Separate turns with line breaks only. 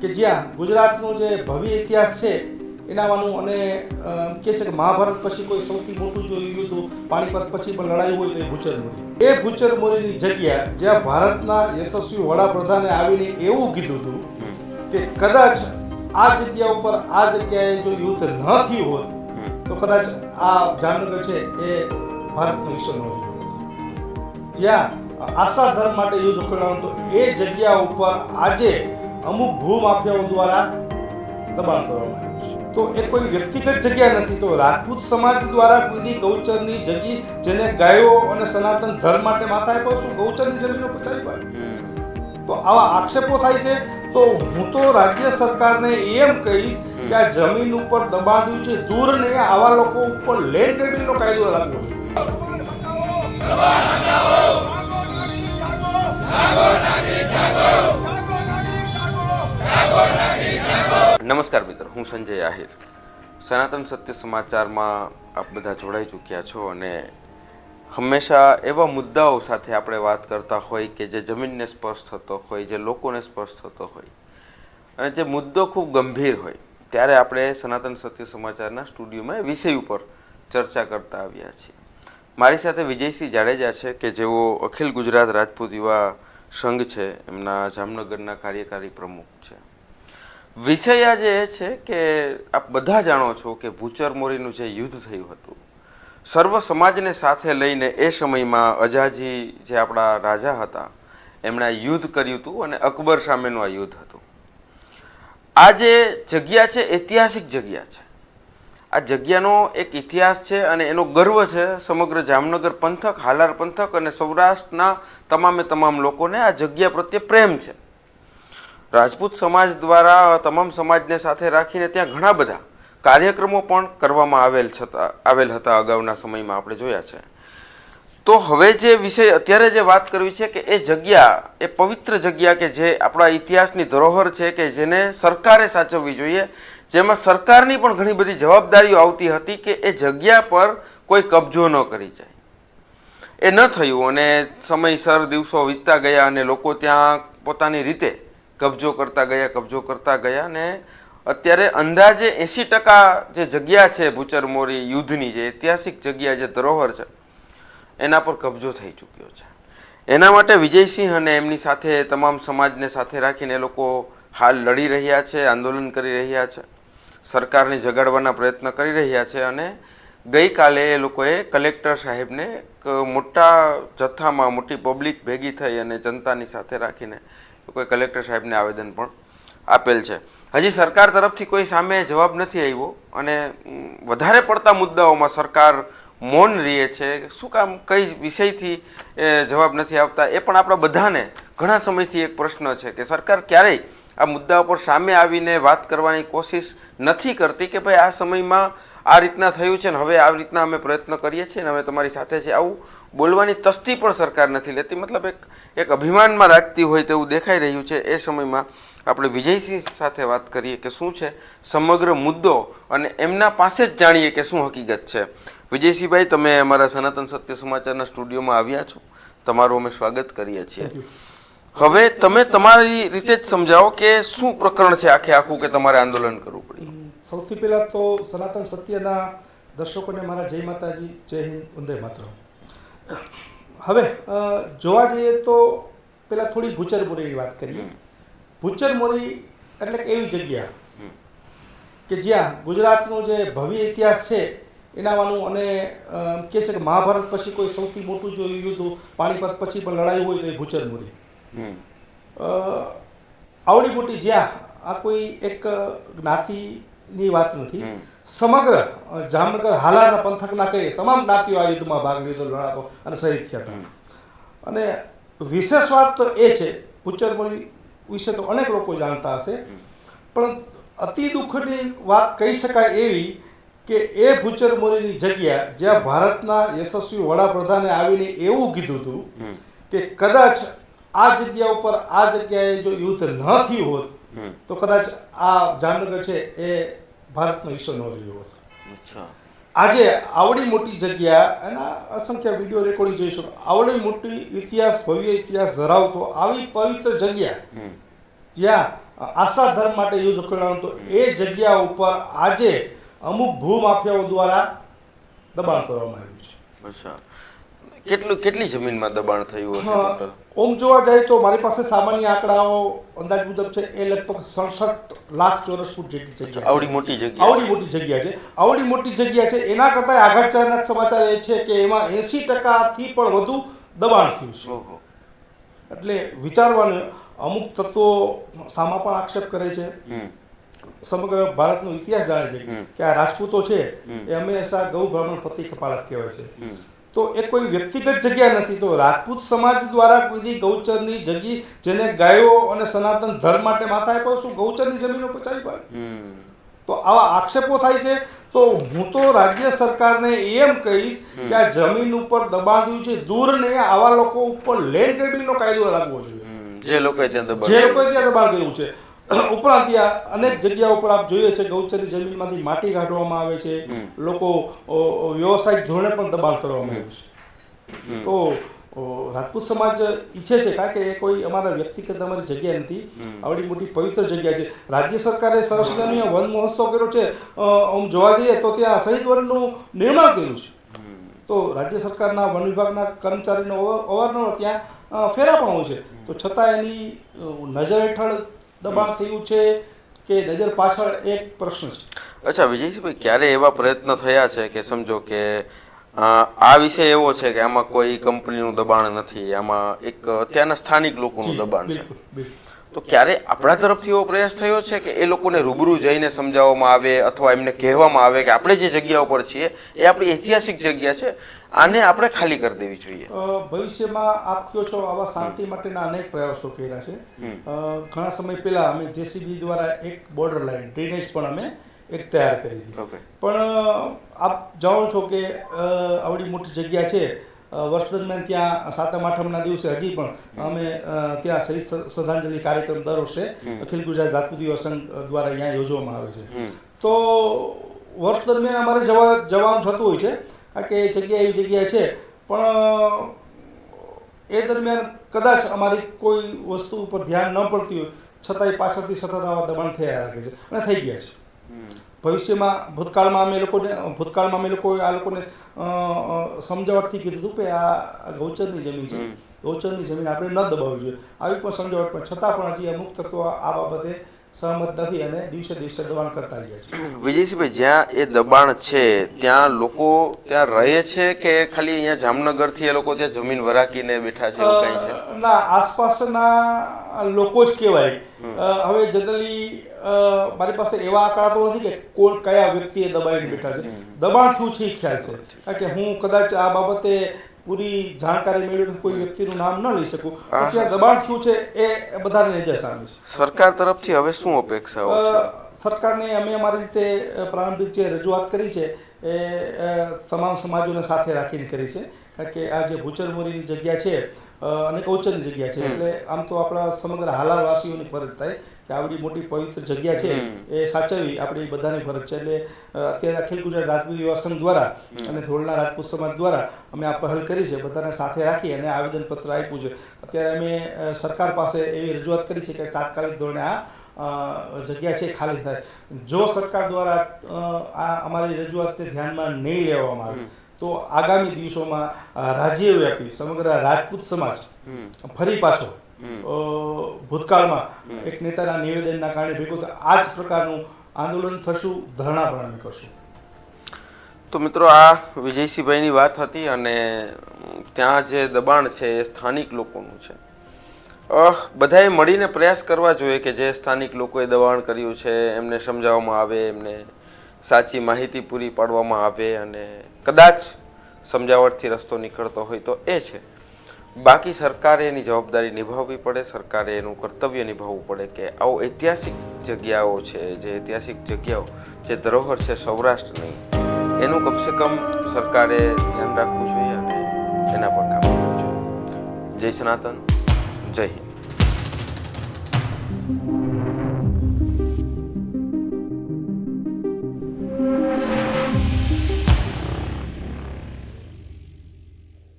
કે જ્યાં ગુજરાતનો જે ભવ્ય ઇતિહાસ છે એનામાંનું અને કહે છે કે મહાભારત પછી કોઈ સૌથી મોટું જો યુદ્ધ પાણીપત પછી પણ લડાઈ હોય તો એ ભૂચર એ ભૂચર મોરીની જગ્યા જ્યાં ભારતના યશસ્વી વડાપ્રધાને આવીને એવું કીધું હતું કે કદાચ આ જગ્યા ઉપર આ જગ્યાએ જો યુદ્ધ ન થયું હોત, તો કદાચ આ જામનગર છે એ ભારતનો હિસ્સો ન રહ્યો જ્યાં આશા ધર્મ માટે યુદ્ધ ઉકેલાવાનું તો એ જગ્યા ઉપર આજે અમુક ભૂમાફિયાઓ દ્વારા દબાણ કરવામાં આવ્યું છે. તો એ કોઈ વ્યક્તિગત જગ્યા નથી. તો રાજપૂત સમાજ દ્વારા કુદી ગૌચરની જગી જેને ગાયો અને સનાતન ધર્મ માટે માથાએ પર શું ગૌચરની જમીનો પચાવી પાડી? તો આવા આક્ષેપો થાય છે. તો હું તો રાજ્ય સરકારને એમ કહીશ કે આ જમીન ઉપર દબાણ થયું છે દૂર નહીં આવા લોકો ઉપર લેન્ડ ગ્રેબિંગનો કાયદો લાગ્યો છે.
નમસ્કાર મિત્રો, હું સંજય આહિર. સનાતન સત્ય સમાચારમાં આપ બધા જોડાઈ ચૂક્યા છો અને હંમેશા એવા મુદ્દાઓ સાથે આપણે વાત કરતા હોય કે જે જમીનને સ્પર્શ થતો હોય, જે લોકોને સ્પર્શ થતો હોય અને જે મુદ્દો ખૂબ ગંભીર હોય, ત્યારે આપણે સનાતન સત્ય સમાચારના સ્ટુડિયોમાં વિષય ઉપર ચર્ચા કરતા આવ્યા છીએ. મારી સાથે વિજયસિંહ જાડેજા છે કે જેઓ અખિલ ગુજરાત રાજપૂત યુવા સંઘ છે, એમના જામનગરના કાર્યકારી પ્રમુખ છે. વિષય આજે એ છે કે આપ બધા જાણો છો કે ભૂચર મોરીનું જે યુદ્ધ થયું હતું, સર્વ સમાજને સાથે લઈને એ સમયમાં અજાજી જે આપણા રાજા હતા, એમણે યુદ્ધ કર્યું હતું અને અકબર સામેનું આ યુદ્ધ હતું. આ જે જગ્યા છે, ઐતિહાસિક જગ્યા છે. આ જગ્યાનો એક ઇતિહાસ છે અને એનો ગર્વ છે સમગ્ર જામનગર પંથક, હાલાર પંથક અને સૌરાષ્ટ્રના તમામે તમામ લોકોને આ જગ્યા પ્રત્યે પ્રેમ છે. રાજપૂત સમાજ દ્વારા તમામ સમાજને સાથે રાખીને ત્યાં ઘણા બધા કાર્યક્રમો પણ કરવામાં આવેલ છતાં, આવેલ હતા અગાઉના સમયમાં આપણે જોયા છે. તો હવે જે વિષય, અત્યારે જે વાત કરવી છે કે એ જગ્યા, એ પવિત્ર જગ્યા કે જે આપણા ઇતિહાસની ધરોહર છે કે જેને સરકારે સાચવવી જોઈએ, જેમાં સરકારની પણ ઘણી બધી જવાબદારીઓ આવતી હતી કે એ જગ્યા પર કોઈ કબજો ન કરી જાય. એ ન થયું અને સમયસર દિવસો વીતતા ગયા અને લોકો ત્યાં પોતાની રીતે કબજો કરતા ગયા, કબજો કરતા ગયા ને અત્યારે અંદાજે એંસી ટકા જે જગ્યા છે ભૂચરમોરી યુદ્ધની, જે ઐતિહાસિક જગ્યા જે ધરોહર છે, એના પર કબજો થઈ ચૂક્યો છે. એના માટે વિજયસિંહ અને એમની સાથે તમામ સમાજને સાથે રાખીને એ લોકો હાલ લડી રહ્યા છે, આંદોલન કરી રહ્યા છે, સરકારને જગાડવાના પ્રયત્ન કરી રહ્યા છે અને ગઈકાલે એ લોકોએ કલેક્ટર સાહેબને મોટા જથ્થામાં મોટી પબ્લિક ભેગી થઈ અને જનતાની સાથે રાખીને લોકોએ કલેક્ટર સાહેબને આવેદન પણ આપેલ છે. હજી સરકાર તરફથી કોઈ સામે જવાબ નથી આવ્યો અને વધારે પડતા મુદ્દાઓમાં સરકાર મૌન રહે છે. શું કામ, કઈ વિષયથી જવાબ નથી આવતા? એ પણ આપણા બધાને ઘણા સમયથી એક પ્રશ્ન છે કે સરકાર ક્યારેય આ મુદ્દા ઉપર સામે આવીને વાત કરવાની કોશિશ નથી કરતી કે ભાઈ આ સમયમાં આ રીતના થયું છે ને હવે આ રીતના અમે પ્રયત્ન કરીએ છીએ ને અમે તમારી સાથે છે. આવું બોલવાની તસ્તી પણ સરકાર નથી લેતી. મતલબ એક એક અભિમાનમાં રાખતી હોય તેવું દેખાઈ રહ્યું છે. એ સમયમાં આપણે વિજયસિંહ સાથે વાત કરીએ કે શું છે સમગ્ર મુદ્દો અને એમના પાસે જ જાણીએ કે શું હકીકત છે. વિજયસિંહભાઈ તમે અમારા સનાતન સત્ય સમાચારના સ્ટુડિયોમાં આવ્યા છો. તમારું અમે સ્વાગત કરીએ છીએ. હવે તમે તમારી રીતે જ સમજાવો કે શું પ્રકરણ છે આખે આખું કે તમારે આંદોલન કરવું પડ્યું
સૌથી પહેલાં તો સનાતન સત્યના દર્શકોને મારા જય માતાજી જય હિન્દ ઉંદે માત્ર હવે જોવા જઈએ તો પહેલાં થોડી ભૂચર મોરીની વાત કરીએ. ભૂચર મોરી એટલે એવી જગ્યા કે જ્યાં ગુજરાતનો જે ભવ્ય ઇતિહાસ છે એનામાંનું અને કહે છે કે મહાભારત પછી કોઈ સૌથી મોટું જો યુદ્ધ પાણીપત પછી પણ લડાઈ હોય તો એ ભૂચર મોરી. આવડી મોટી જ્યાં આ કોઈ એક જ્ઞાતિની વાત નથી. સમગ્ર જામનગર હાલારના પંથકના કહીએ તમામ જ્ઞાતિઓ આ યુદ્ધમાં ભાગ લીધો લડાતો અને શહીદ થયા હતા. અને વિશેષ વાત તો એ છે ભૂચરમોરી વિશે તો અનેક લોકો જાણતા હશે પણ અતિ દુઃખની વાત કહી શકાય એવી કે એ ભૂચરમોરીની જગ્યા જ્યાં ભારતના યશસ્વી વડાપ્રધાને આવીને એવું કીધું હતું કે કદાચ આ જગ્યા ઉપર આ જગ્યાએ જો યુદ્ધ ન થયું હોત તો કદાચ આ જામનગર છે એ ભારતનો હિસ્સો ન રહ્યો હતો. આજે આવડી મોટી જગ્યા એના અસંખ્ય વીડિયો રેકોર્ડિંગ જોઈ શકો. આવડી મોટી ઇતિહાસ ભવ્ય ઇતિહાસ ધરાવતો આવી પવિત્ર જગ્યા જ્યાં આશા ધર્મ માટે યુદ્ધ કર્યા હતો એ જગ્યા ઉપર આજે અમુક ભૂમાફિયાઓ દ્વારા દબાણ કરવામાં આવ્યું છે.
અચ્છા. કેટલું કેટલી જમીનમાં દબાણ થયું હશે ટોટલ
ઓમ જોવા જાય તો મારી પાસે સામાન્ય આંકડાઓ અંદાજ મુજબ છે એ લગભગ સડસઠ લાખ ચોરસ ફૂટ જેટલી જગ્યા છે.
આવડી મોટી જગ્યા
આવડી મોટી જગ્યા છે. આવડી મોટી જગ્યા છે. એના કરતાં આઘાતજનક સમાચાર એ છે કે એમાં એસી ટકાથી પણ વધુ દબાણ થયું છે. એટલે વિચારવાનું અમુક તત્વો સામા પણ આક્ષેપ કરે છે. સમગ્ર ભારતનો ઇતિહાસ જાણે છે કે આ રાજપૂતો છે એ હંમેશા ગૌ બ્રાહ્મણ પતિ કપાળક કહેવાય છે. તો એ કોઈ વ્યક્તિગત જગ્યા નથી. તો રાજપૂત સમાજ દ્વારા કોઈ ગૌચરની જગ્યા જેને ગાયો અને સનાતન ધર્મ માટે માથા આપ્યો શું ગૌચરની જમીનો પચાવી પાડે તો આવા આક્ષેપો થાય છે. તો હું તો રાજ્ય સરકારને એમ કહીશ કે આ જમીન ઉપર દબાણ થયું છે. દૂર નહીં આવા લોકો ઉપર લેન્ડ ગ્રેબિંગનો કાયદો લાગવો જોઈએ.
જે લોકોએ ત્યાં દબાણ
જે લોકોએ ત્યાં દબાણ કર્યું છે. ઉપરાંત ત્યાં અનેક જગ્યા ઉપર આપ જોઈએ છે ગૌચરની જમીનમાંથી માટી કાઢવામાં આવે છે. લોકો વ્યવસાયિક ધોરણે પણ દબાણ કરવામાં આવ્યું છે. તો રાજપૂત સમાજ ઈચ્છે છે કારણ કે એ કોઈ અમારા વ્યક્તિગત અમારી જગ્યા નથી. આવડી મોટી પવિત્ર જગ્યા છે. રાજ્ય સરકારે સરસ્વતીનો વન મહોત્સવ કર્યો છે. આમ જોવા જઈએ તો ત્યાં શહીદ વનનું નિર્માણ કર્યું છે. તો રાજ્ય સરકારના વન વિભાગના કર્મચારીનો અવર- અવારનવાર ત્યાં ફેરા પણ હોય છે. તો છતાં એની નજર હેઠળ દબાણ થયું છે કે નજર પાછળ એક પ્રશ્ન છે?
અચ્છા વિજયસિંહભાઈ ક્યારે એવા પ્રયત્ન થયા છે કે સમજો કે આ વિષય એવો છે કે આમાં કોઈ કંપનીનું દબાણ નથી આમાં એક ત્યાંના સ્થાનિક લોકોનું દબાણ છે? તો ક્યારે આપણા તરફથી એવો પ્રયાસ થયો છે કે એ લોકોને રૂબરૂ જઈને સમજાવવામાં આવે અથવા એમને કહેવામાં આવે કે આપણે જે જગ્યા ઉપર છીએ એ આપણી ઐતિહાસિક જગ્યા છે આને આપણે ખાલી કરી દેવી જોઈએ?
ભવિષ્યમાં આપ કહો છો આવા શાંતિ માટેના અનેક પ્રયાસો કર્યા છે. ઘણા સમય પહેલા અમે જેસીબી દ્વારા એક બોર્ડર લાઈન ડ્રેનેજ પણ અમે એક તૈયાર કરી દીધી. પણ આપ જાણો છો કે આવડી મોટી જગ્યા છે. વર્ષ દરમિયાન ત્યાં સાતમ આઠમના દિવસે હજી પણ અમે ત્યાં શહીદ શ્રદ્ધાંજલિ કાર્યક્રમ દર વર્ષે અખિલ ગુજરાત યુવા સંઘ દ્વારા અહીંયા યોજવામાં આવે છે. તો વર્ષ દરમિયાન અમારે જવા જવાનું થતું હોય છે કારણ કે એ જગ્યા એવી જગ્યા છે પણ એ દરમિયાન કદાચ અમારી કોઈ વસ્તુ ઉપર ધ્યાન ન પડતી હોય છતાંય પાછળથી સતત આવા દબાણ થયા રાખે છે અને થઈ ગયા છે. ભવિષ્યમાં ભૂતકાળમાં અમે લોકોને ભૂતકાળમાં અમે લોકોએ આ લોકોને સમજાવટથી કીધું હતું કે આ ગૌચરની જમીન છે. ગૌચરની જમીન આપણે ન દબાવવી જોઈએ. આવી પણ સમજાવટ પણ છતાં પણ હજી અમુક તત્વો આ બાબતે સહમત નથી અને દિવસે દિવસે દબાણ કરતા રહ્યા છે
વિજયસિંહભાઈ જ્યાં એ દબાણ છે ત્યાં લોકો ત્યાં રહે છે કે ખાલી અહીંયા જામનગરથી એ લોકો ત્યાં જમીન વરાકીને બેઠા છે એવું કંઈ છે?
ના આસપાસના લોકો જ કહેવાય. હવે જનરલી મારી પાસે એવા આંકડા તો નથી કે કોણ કયા વ્યક્તિએ દબાઈને બેઠા છે. દબાણ થયું છે એ ખ્યાલ છે. કારણ કે હું કદાચ આ બાબતે પૂરી જાણકારી મેળવી કોઈ વ્યક્તિનું નામ ન લઈ શકું. ત્યાં દબાણ થયું છે એ બધાને નજર સામે. છે
સરકાર તરફથી હવે શું અપેક્ષાઓ છે?
સરકારને અમે અમારી રીતે પ્રારંભિક જે રજૂઆત કરી છે એ તમામ સમાજોને સાથે રાખીને કરી છે. કારણ કે આ જે ભૂચરમોરીની જગ્યા છે અને કૌચરની જગ્યા છે. એટલે આમ તો આપણા સમગ્ર હાલારવાસીઓની ફરજ થાય કે આવડી મોટી પવિત્ર જગ્યા છે એ સાચવવી આપણી બધાની ફરજ છે. એટલે અત્યારે અખિલ ગુજરાત રાજપૂત યુવા સંઘ દ્વારા અને ધોળના રાજપૂત સમાજ દ્વારા અમે આ પહેલ કરી છે. બધાને સાથે રાખી અને આવેદનપત્ર આપ્યું છે. અત્યારે અમે સરકાર પાસે એવી રજૂઆત કરી છે કે તાત્કાલિક ધોરણે આ જગ્યા છે ખાલી થાય. જો સરકાર દ્વારા આ અમારી રજૂઆતને ધ્યાનમાં નહીં લેવામાં આવે તો આગામી દિવસોમાં રાજ્યવ્યાપી સમગ્ર રાજપૂત સમાજ ફરી પાછો ભૂતકાળમાં એક નેતાના નિવેદનના કારણે ભેગું આ જ પ્રકારનું આંદોલન થશું ધરણા પણ કરશું.
તો મિત્રો આ વિજયસિંહભાઈની વાત હતી અને ત્યાં જે દબાણ છે એ સ્થાનિક લોકોનું છે. બધાએ મળીને પ્રયાસ કરવા જોઈએ કે જે સ્થાનિક લોકોએ દબાણ કર્યું છે, એમને સમજાવવામાં આવે, એમને સાચી માહિતી પૂરી પાડવામાં આવે અને કદાચ સમજાવટથી રસ્તો નીકળતો હોય તો એ છે. બાકી સરકારે એની જવાબદારી નિભાવવી પડે, સરકારે એનું કર્તવ્ય નિભાવવું પડે કે આવો ઐતિહાસિક જગ્યાઓ છે, જે ઐતિહાસિક જગ્યાઓ, જે ધરોહર છે સૌરાષ્ટ્રની, એનું કમસે કમ સરકારે ધ્યાન રાખવું જોઈએ અને એના પર કામ કરવું જોઈએ. જય સનાતન. જય હિન્દ